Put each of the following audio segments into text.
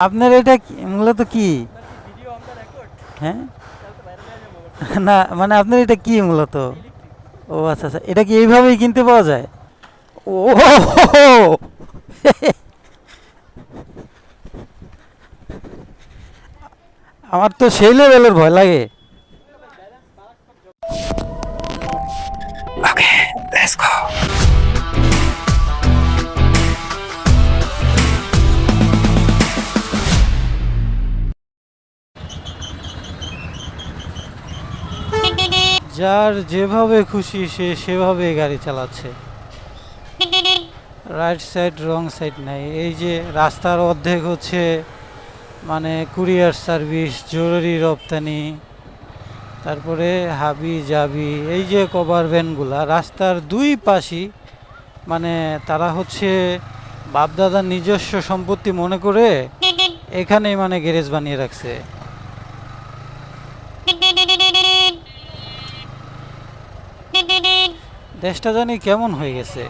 আপনার এটা মূলত কি? হ্যাঁ? না মানে আপনার এটা কি মূলত? ও আচ্ছা আচ্ছা এটা কি এইভাবেই কিনতে পাওয়া যায়? ও, আমার তো সেই লেভেলের ভয় লাগে। যার যেভাবে খুশি সে সেভাবে গাড়ি চালাচ্ছে। রাইট সাইড রং সাইড নাই। এই যে রাস্তার অর্ধেক হচ্ছে মানে কুরিয়ার সার্ভিস, জরুরি রপ্তানি, তারপরে হাবি জাবি, এই যে কভার ভ্যানগুলা, রাস্তার দুই পাশই মানে তারা হচ্ছে বাপদাদার নিজস্ব সম্পত্তি মনে করে এখানেই মানে গ্যারেজ বানিয়ে রাখছে। দেশটা জানি কেমন হয়ে গেছে।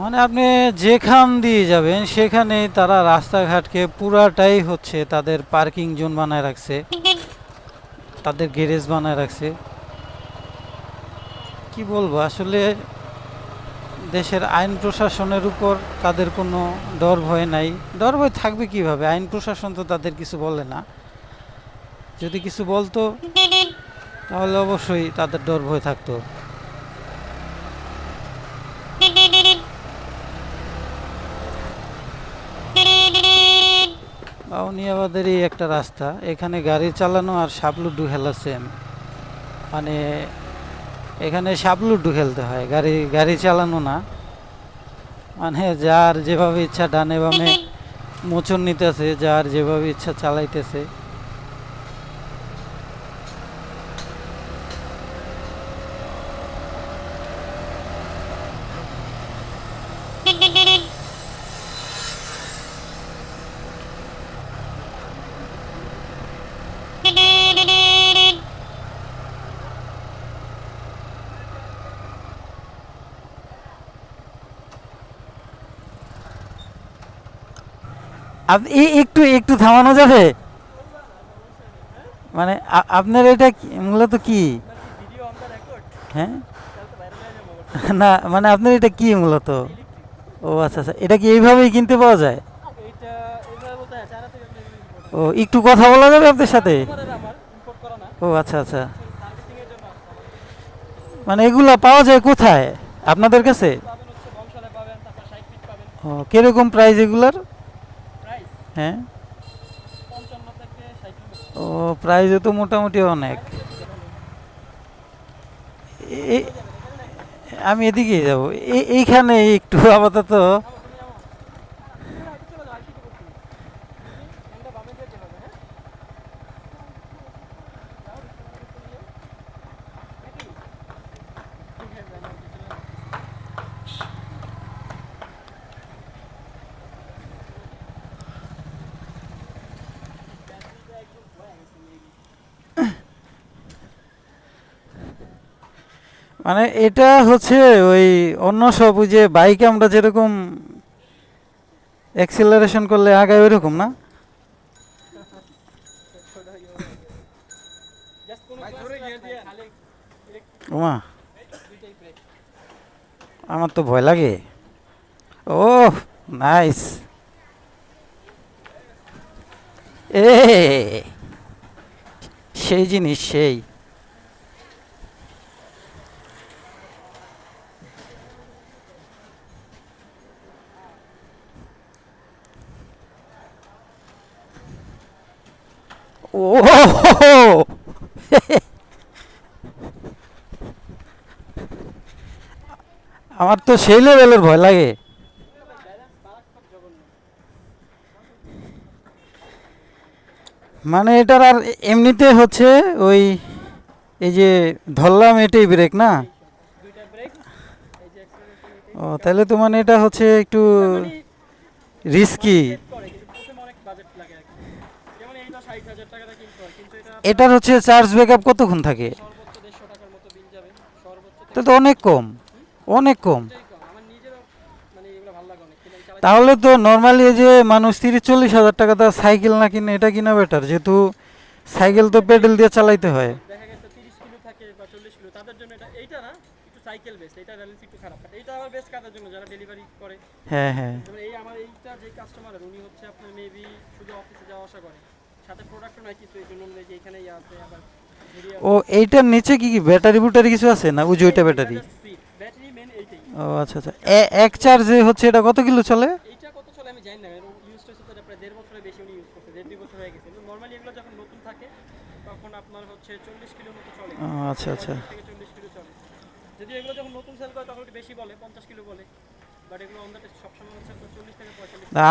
মানে আপনি যেখান দিয়ে যাবেন সেখানে তারা রাস্তাঘাটকে পুরাটাই হচ্ছে তাদের পার্কিং জোন বানায় রাখছে। তাদের গ্যারেজ বানায় রাখছে। কি বলব, আসলে দেশের আইন প্রশাসনের উপর তাদের কোনো ডর ভয় নাই। ডর ভয় থাকবে কীভাবে? আইন প্রশাসন তো তাদের কিছু বলে না। যদি কিছু বলতো, তাহলে অবশ্যই তাদের ডর ভয় থাকতো। বাউনিয়াবাদেরই একটা রাস্তা। এখানে গাড়ি চালানো আর সাবলুডু খেলা সেম মানে এখানে সাবলুডু খেলতে হয়, গাড়ি গাড়ি চালানো না। মানে যার যেভাবে ইচ্ছা ডানে বামে মোচন নিতেছে, যার যেভাবে ইচ্ছা চালাইতেছে আপ- এ- একটু একটু থামানো যাবে? মানে আপনার এটা মূলত কি? হ্যাঁ? না মানে আপনার এটা কি মূলত? ও আচ্ছা আচ্ছা এটা কি এইভাবেই কিনতে পাওয়া যায়? ও, একটু কথা বলা যাবে আপনার সাথে? ও আচ্ছা আচ্ছা। মানে এগুলা পাওয়া যায় কোথায়? আপনাদের কাছে? ও, কীরকম প্রাইস এগুলার? হ্যাঁ? ও প্রাইজও তো মোটামুটি অনেক। আমি এদিকে যাব। এইখানে একটু আপাতত মানে এটা হচ্ছে ওই অন্য সব ওই যে বাইকে আমরা যেরকম অ্যাক্সিলারেশন করলে আগায় ওইরকম না? আমার তো ভয় লাগে। ও নাইস এ, সেই জিনিস, সেই। ও আমার তো সেই লেভেলের ভয় লাগে। মানে এটার আর এমনিতে হচ্ছে ওই এই যে ধরলাম এটাই ব্রেক না? ও তাহলে তো মানে এটা হচ্ছে একটু রিস্কি এটার হচ্ছে চার্জ ব্যাকআপ কতক্ষণ থাকে? এটা তো অনেক কম। অনেক কম। তাহলে তো নর্মালি যে মানুষ তিরিশ চল্লিশ হাজার টাকা তার সাইকেল না কিনে, এটা কিনা বেটার যেহেতু সাইকেল তো পেডেল দিয়ে চালাইতে হয়। এটা সাইকেল বেস্ট এটা ব্যালেন্স একটু খারাপ। এইটা আমার বেস্ট কাজের জন্য যারা ডেলিভারি করে। হ্যাঁ হ্যাঁ। যেমন এই আমার এইটা যে কাস্টমার উনি হচ্ছে আপনার মেবি শুধু অফিসে যাওয়া আসা করে। সাথে প্রোডাক্টও নাই কিছু এই জন্য যে এখানে ইয়ে আছে আবার ও এইটার নিচে কি কি ব্যাটারি বুটারি কিছু আছে না ওই যে ওইটা ব্যাটারি ব্যাটারি মেন এইটাই। ও আচ্ছা আচ্ছা। এক চার্জে হচ্ছে এটা কত কিলো চলে? এইটা কত চলে আমি জানি না ইউজ হয়েছে তো প্রায় দেড় বছরের বেশি উনি ইউজ করছে দেড় দুই বছর হয়ে গেছে। নর্মালি এগুলো যখন নতুন থাকে তখন আপনার হচ্ছে চল্লিশ কিলো মতো চলে। আচ্ছা আচ্ছা। চল্লিশ কিলো চলে। যদি এগুলো যখন নতুন সেল করে তখন একটু বেশি বলে পঞ্চাশ কিলো বলে।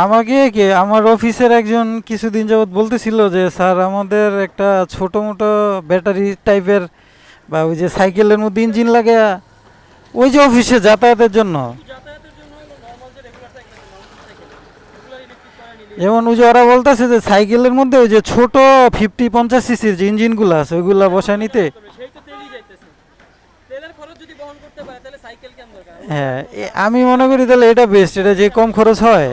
আমাকে কি আমার অফিসের একজন কিছুদিন যাবত বলতেছিল যে স্যার আমাদের একটা ছোট মোটো ব্যাটারি টাইপের বা ওই যে সাইকেলের মধ্যে ইঞ্জিন লাগে ওই যে অফিসে যাতায়াতের জন্য। যেমন ওই যে ওরা বলতেছে যে সাইকেলের মধ্যে ওই যে ছোট ফিফটি পঞ্চাশ সিসির যে ইঞ্জিনগুলো আছে ওইগুলা বসায় নিতে তবে সেই তো তেলই যাইতেছে তেলের খরচ যদি বহন করতে পারে তাহলে সাইকেল কেন দরকার হ্যাঁ এ- আমি মনে করি তাহলে এটা বেস্ট এটা যে কম খরচ হয়।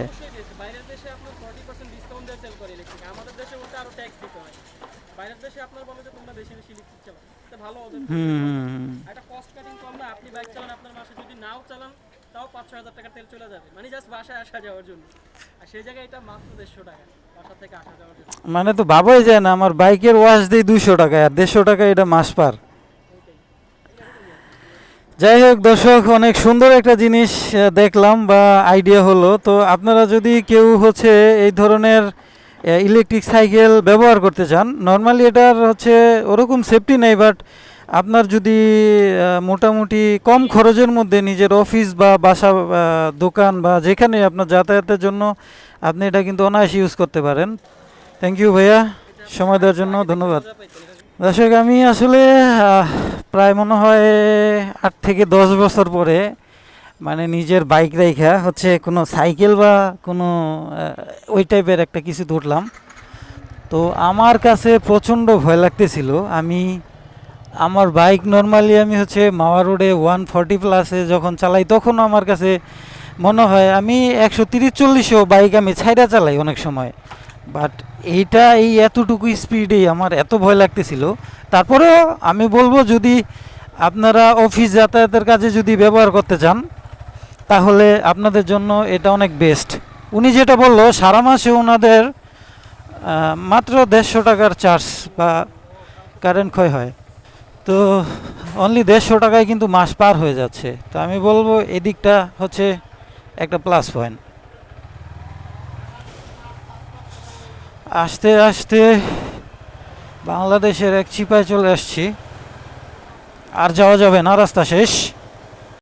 মানে তো বাবাই যায় না আমার বাইকের ওয়াশ দেই দুশো টাকা আর দেড়শো টাকা এটা মাস পার। যাই হোক, দর্শক, অনেক সুন্দর একটা জিনিস দেখলাম বা আইডিয়া হলো। তো আপনারা যদি কেউ হচ্ছে এই ধরনের ইলেকট্রিক সাইকেল ব্যবহার করতে চান নর্মালি এটার হচ্ছে ওরকম সেফটি নেই বাট আপনার যদি মোটামুটি কম খরচের মধ্যে নিজের অফিস বা বাসা দোকান বা যেখানে আপনার যাতায়াতের জন্য আপনি এটা কিন্তু অনায়াসে ইউজ করতে পারেন। থ্যাংক ইউ ভাইয়া। সময় দেওয়ার জন্য ধন্যবাদ। দর্শক, আমি আসলে প্রায় মনে হয় আট থেকে দশ বছর পরে মানে নিজের বাইক রাইখা, হচ্ছে কোনো সাইকেল বা কোনো ওই টাইপের একটা কিছু উঠলাম তো আমার কাছে প্রচণ্ড ভয় লাগতেছিল। আমি, আমার বাইক নর্মালি আমি হচ্ছে মাওয়া রোডে ওয়ান ফর্টি প্লাসে যখন চালাই, তখন আমার কাছে মনে হয় আমি একশো তিরিশ চল্লিশও বাইক আমি ছাইরা চালাই অনেক সময়। বাট এইটা এই এতটুকু স্পিডে আমার এত ভয় লাগতেছিল। তারপরেও আমি বলব যদি আপনারা অফিস যাতায়াতের কাজে যদি ব্যবহার করতে চান, তাহলে আপনাদের জন্য এটা অনেক বেস্ট উনি যেটা বলল, সারা মাসে ওনাদের মাত্র দেড়শো টাকার চার্জ বা কারেন্ট ক্ষয় হয়। তো অনলি দেড়শো টাকায় কিন্তু মাস পার হয়ে যাচ্ছে। তো আমি বলব এদিকটা হচ্ছে একটা প্লাস পয়েন্ট আস্তে আস্তে বাংলাদেশের এক চিপায় চলে আসছি। আর যাওয়া যাবে না রাস্তা শেষ।